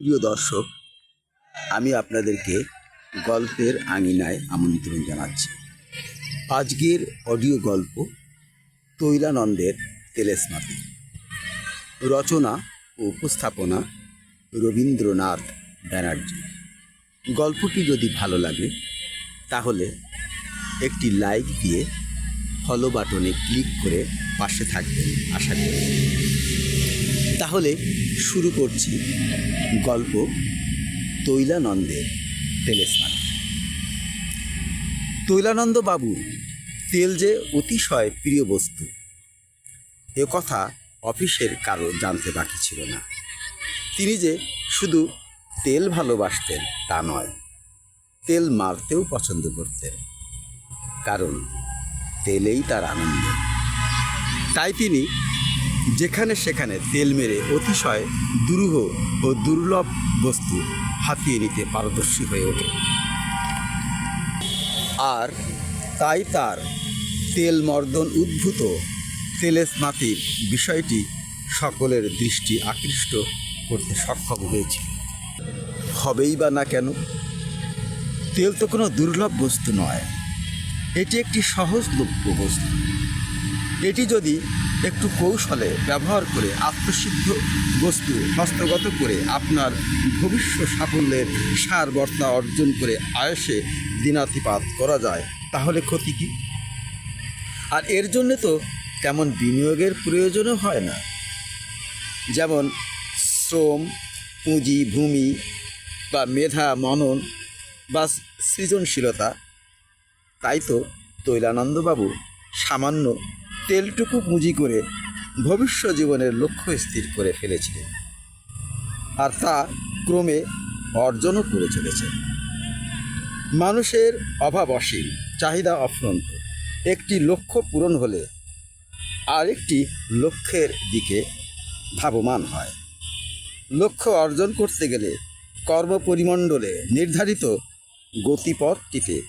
প্রিয় দর্শক, আমি আপনাদেরকে গল্পের আঙিনায় আমন্ত্রণ জানাচ্ছি। আজকের অডিও গল্প তৈলানন্দের তেলেসমাতি। রচনা ও উপস্থাপনা রবীন্দ্রনাথ ব্যানার্জি। গল্পটি যদি ভালো লাগে, তাহলে একটি লাইক দিয়ে ফলো বাটনে ক্লিক করে পাশে থাকবেন, আশা করি। তাহলে শুরু করছি। গল্প তৈলানন্দের তেলেস্নান। তৈলানন্দ বাবু, তেল যে অতিশয় প্রিয় বস্তু, এ কথা অফিসের কারও জানতে বাকি ছিল না। তিনি যে শুধু তেল ভালোবাসতেন তা নয়, তেল মারতেও পছন্দ করতেন, কারণ তেলেই তার আনন্দ। তাই তিনি যেখানে সেখানে তেল মেরে অতিশয় দুরূহ ও দুর্লভ বস্তু হাতিয়ে নিতে পারদর্শী হয়ে ওঠে। আর তাই তার তেল মর্দন উদ্ভূত তেলেস্মাতির বিষয়টি সকলের দৃষ্টি আকৃষ্ট করতে সক্ষম হয়েছিল। হবেই বা না কেন? তেল তো কোনো দুর্লভ বস্তু নয়। এটি একটি সহজলভ্য বস্তু। এটি যদি একটু কৌশলে ব্যবহার করে, আত্মসিদ্ধ বস্তু হস্তগত করে আপনার ভবিষ্যৎ সাফল্যের সার বর্তা অর্জন করে আয়সে দিনাতিপাত করা যায়। তাহলে ক্ষতি কী? আর এর জন্যে তো তেমন বিনিয়োগের প্রয়োজনও হয় না। যেমন শ্রম, পুঁজি, ভূমি বা মেধা, মনন বা সৃজনশীলতা। তাই তো তৈলানন্দবাবু সামান্য তেলটুকু পুঁজি করে ভবিষ্যৎ জীবনের লক্ষ্য স্থির করে ফেলেছিলেন। আর তা ক্রমে অর্জনও করে চলেছে। মানুষের অভাব অসীম, চাহিদা অফুরন্ত। একটি লক্ষ্য পূরণ হলে আরেকটি লক্ষ্যের দিকে ধাবমান হয়। লক্ষ্য অর্জন করতে গেলে কর্মপরিমণ্ডলে নির্ধারিত গতিপথটিতে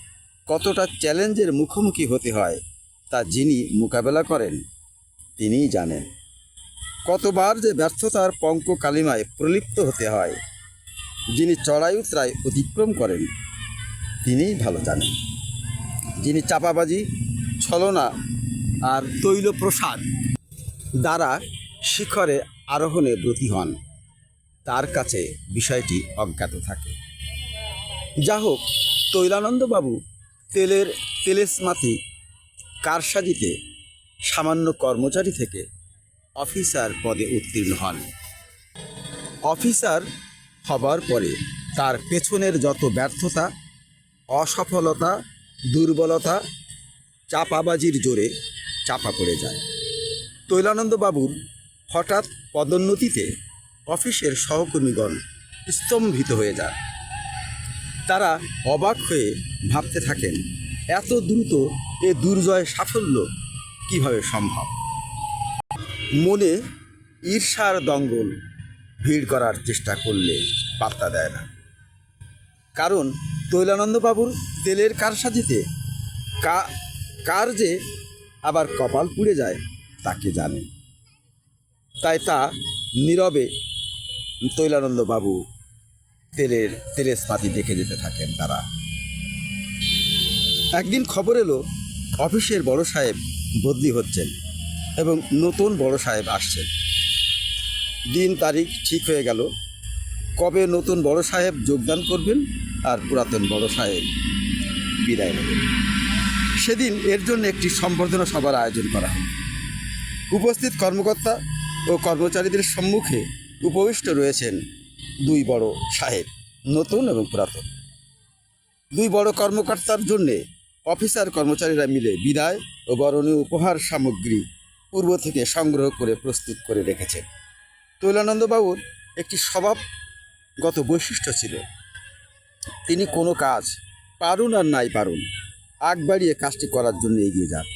কতটা চ্যালেঞ্জের মুখোমুখি হতে হয় তা যিনি মোকাবেলা করেন, তিনিই জানেন। কতবার যে ব্যর্থতার পঙ্ক কালিমায় প্রলিপ্ত হতে হয়, যিনি চড়াই উতরায় অতিক্রম করেন, তিনিই ভালো জানেন। যিনি চাপাবাজি, ছলনা আর তৈল প্রসাদ দ্বারা শিখরে আরোহণে ব্রতী হন, তার কাছে বিষয়টি অজ্ঞাত থাকে। যা হোক তৈলানন্দবাবু তেলের তেলেসমাতি কারসাজিতে সামান্য কর্মচারী থেকে অফিসার পদে উত্তীর্ণ হন। অফিসার হবার পরে তার পেছনের যত ব্যর্থতা, অসফলতা, দুর্বলতা, চাপাবাজির জোরে চাপা পড়ে যায়। তৈলানন্দবাবুর হঠাৎ পদোন্নতিতে অফিসের সহকর্মীগণ স্তম্ভিত হয়ে যায় তারা অবাক হয়ে ভাবতে থাকেন, এত দ্রুত এ দুর্জয় সাফল্য কীভাবে সম্ভব? মনে ঈর্ষার দঙ্গল ভিড় করার চেষ্টা করলে পাত্তা দেয় না। কারণ তৈলানন্দবাবুর তেলের কারসাজিতে কা, কার যে আবার কপাল পুড়ে যায় তাকে জানে? তাই তা নীরবে তৈলানন্দবাবু তেলের তেলেসপাতি দেখে যেতে থাকেন তারা। একদিন খবর এলো অফিসের বড় সাহেব বদলি হচ্ছেন এবং নতুন বড় সাহেব আসছেন। দিন তারিখ ঠিক হয়ে গেল। কবে নতুন বড় সাহেব যোগদান করবেন আর পুরাতন বড় সাহেব বিদায় নেবেন। সেদিন এর জন্য একটি সম্বর্ধনা সভার আয়োজন করা হয়। উপস্থিত কর্মকর্তা ও কর্মচারীদের সম্মুখে উপবিষ্ট রয়েছেন দুই বড় সাহেব, নতুন এবং পুরাতন। দুই বড় কর্মকর্তার জন্যে অফিসার কর্মচারীরা মিলে বিদায় ও বরণীয় উপহার সামগ্রী পূর্ব থেকে সংগ্রহ করে প্রস্তুত করে রেখেছেন। তৈলানন্দবাবুর একটি স্বভাবগত বৈশিষ্ট্য ছিল, তিনি কোনো কাজ পারুন আর নাই পারুন, আগ বাড়িয়ে কাজটি করার জন্য এগিয়ে যান।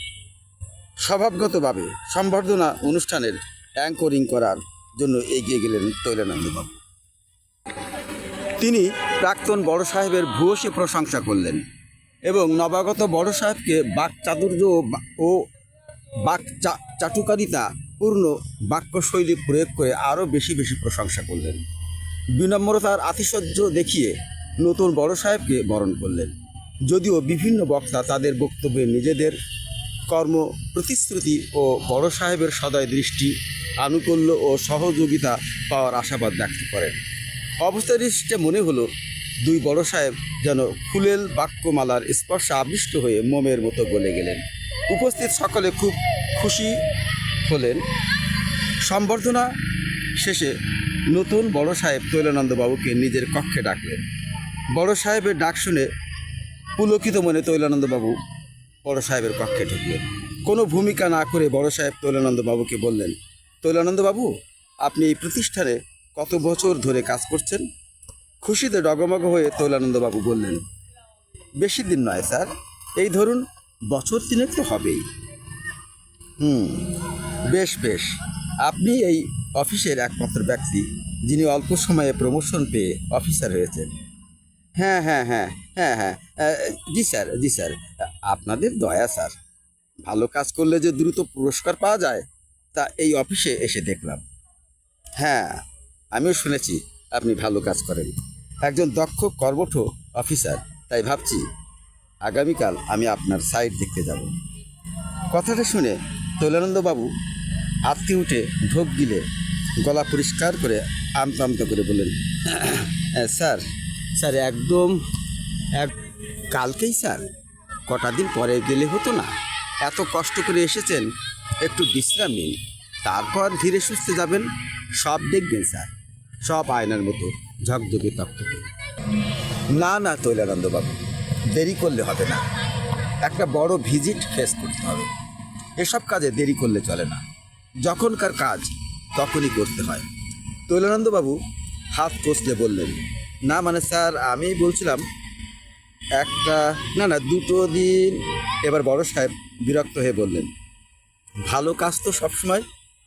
স্বভাবগতভাবে সম্বর্ধনা অনুষ্ঠানের অ্যাঙ্করিং করার জন্য এগিয়ে গেলেন তৈলানন্দবাবু তিনি প্রাক্তন বড় সাহেবের ভূয়সী প্রশংসা করলেন। এবং নবাগত বড় সাহেবকে বাক চাতুর্য ও বাক চাটুকারিতা পূর্ণ বাক্যশৈলী প্রয়োগ করে আরও বেশি বেশি প্রশংসা করলেন। বিনম্রতার আতিশয্য দেখিয়ে নতুন বড় সাহেবকে বরণ করলেন। যদিও বিভিন্ন বক্তা তাদের বক্তব্যে নিজেদের কর্ম, প্রতিশ্রুতি ও বড় সাহেবের সদয় দৃষ্টি, আনুকূল্য ও সহযোগিতা পাওয়ার আশাবাদ ব্যক্ত করেন। অবস্থা দৃষ্টিতে মনে হলো দুই বড় সাহেব যেন ফুলেল বাক্যমালার স্পর্শে আবিষ্ট হয়ে মোমের মতো গলে গেলেন। উপস্থিত সকলে খুব খুশি হলেন। সম্বর্ধনা শেষে নতুন বড় সাহেব তৈলানন্দবাবুকে নিজের কক্ষে ডাকলেন। বড় সাহেবের ডাক শুনে পুলকিত মনে তৈলানন্দবাবু বড় সাহেবের কক্ষে ঢুকলেন। কোনো ভূমিকা না করে বড় সাহেব তৈলানন্দবাবুকে বললেন, তৈলানন্দবাবু, আপনি এই প্রতিষ্ঠানে কত বছর ধরে কাজ করছেন? খুশিতে ডগমগ হয়ে তৈলানন্দবাবু বললেন, বেশি দিন নয়, স্যার। এই ধরুন, বছর তিনেক তো হবেই। হুম, বেশ বেশ। আপনি এই অফিসের একমাত্র ব্যক্তি, যিনি অল্প সময়ে প্রমোশন পেয়ে অফিসার হয়েছেন। হ্যাঁ হ্যাঁ হ্যাঁ হ্যাঁ হ্যাঁ জি, স্যার জি, স্যার। আপনাদের দয়া, স্যার। ভালো কাজ করলে যে দ্রুত পুরস্কার পাওয়া যায়, তা এই অফিসে এসে দেখলাম। হ্যাঁ আমিও শুনেছি, আপনি ভালো কাজ করেন। একজন দক্ষ কর্মঠ অফিসার তাই ভাবছি আগামীকাল আমি আপনার সাইট দেখতে যাব। কথাটা শুনে তৈলানন্দবাবু আত্মে উঠে ঢোক গিলে গলা পরিষ্কার করে আমতা আমতা করে বললেন "হ্যাঁ, স্যার স্যার একদম এক কালকেই স্যার কটা দিন পরে গেলে হতো না। এত কষ্ট করে এসেছেন একটু বিশ্রাম নিন। তারপর ধীরে সুস্থে যাবেন সব দেখবেন স্যার সব আয়নার মতো। ঝকঝকে তকতকে না না তৈলানন্দবাবু দেরি করলে হবে না। একটা বড় ভিজিট ফেস করতে হবে। এসব কাজে দেরি করলে চলে না। যখনকার কাজ, তখনই করতে হয়। তৈলানন্দবাবু হাত কষলে বললেন, না মানে স্যার আমি বলছিলাম, একটা, না না, দুটো দিন। এবার বড় সাহেব বিরক্ত হয়ে বললেন, ভালো কাজ তো সবসময়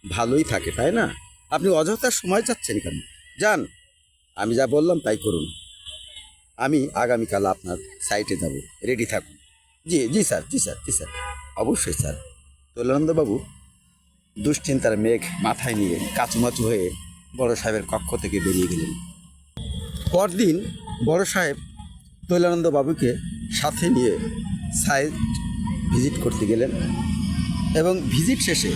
ভালোই থাকে, তাই না? আপনি অযথা সময় চাচ্ছেন কেন? যান আমি যা বললাম তাই করুন। আমি আগামীকাল আপনার সাইটে যাব রেডি থাকুন। জি জি স্যার জি স্যার জি স্যার অবশ্যই স্যার তৈলানন্দবাবু দুশ্চিন্তার মেঘ মাথায় নিয়ে কাচুমাচু হয়ে বড় সাহেবের কক্ষ থেকে বেরিয়ে গেলেন। পরদিন বড় সাহেব বাবুকে সাথে নিয়ে সাইট ভিজিট করতে গেলেন এবং ভিজিট শেষে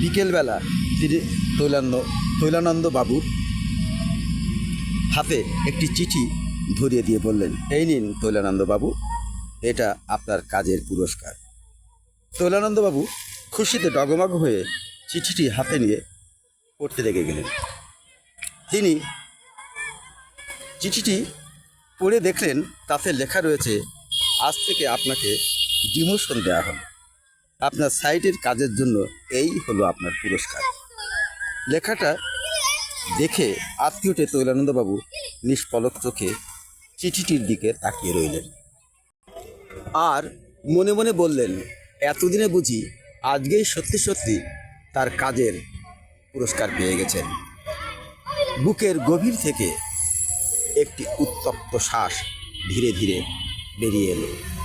বিকেলবেলা তিনি তৈলান্দ তৈলানন্দ বাবুর হাতে একটি চিঠি ধরিয়ে দিয়ে বললেন, এই নিন তৈলানন্দবাবু, এটা আপনার কাজের পুরস্কার। তৈলানন্দবাবু খুশিতে ডগমগ হয়ে চিঠিটি হাতে নিয়ে পড়তে লেগে গেলেন। তিনি চিঠিটি পড়ে দেখলেন, তাতে লেখা রয়েছে, আজ থেকে আপনাকে ডিমোশন দেওয়া হলো। আপনার সাইটের কাজের জন্য এই হলো আপনার পুরস্কার। লেখাটা দেখে আত্মীয়টে তৈলানন্দবাবু নিষ্পলক চোখে চিঠিটির দিকে তাকিয়ে রইলেন। আর মনে মনে বললেন, এতদিনে বুঝি আজকেই সত্যি সত্যি তার কাজের পুরস্কার পেয়ে গেছেন। বুকের গভীর থেকে একটি উত্তপ্ত শ্বাস ধীরে ধীরে বেরিয়ে এলো।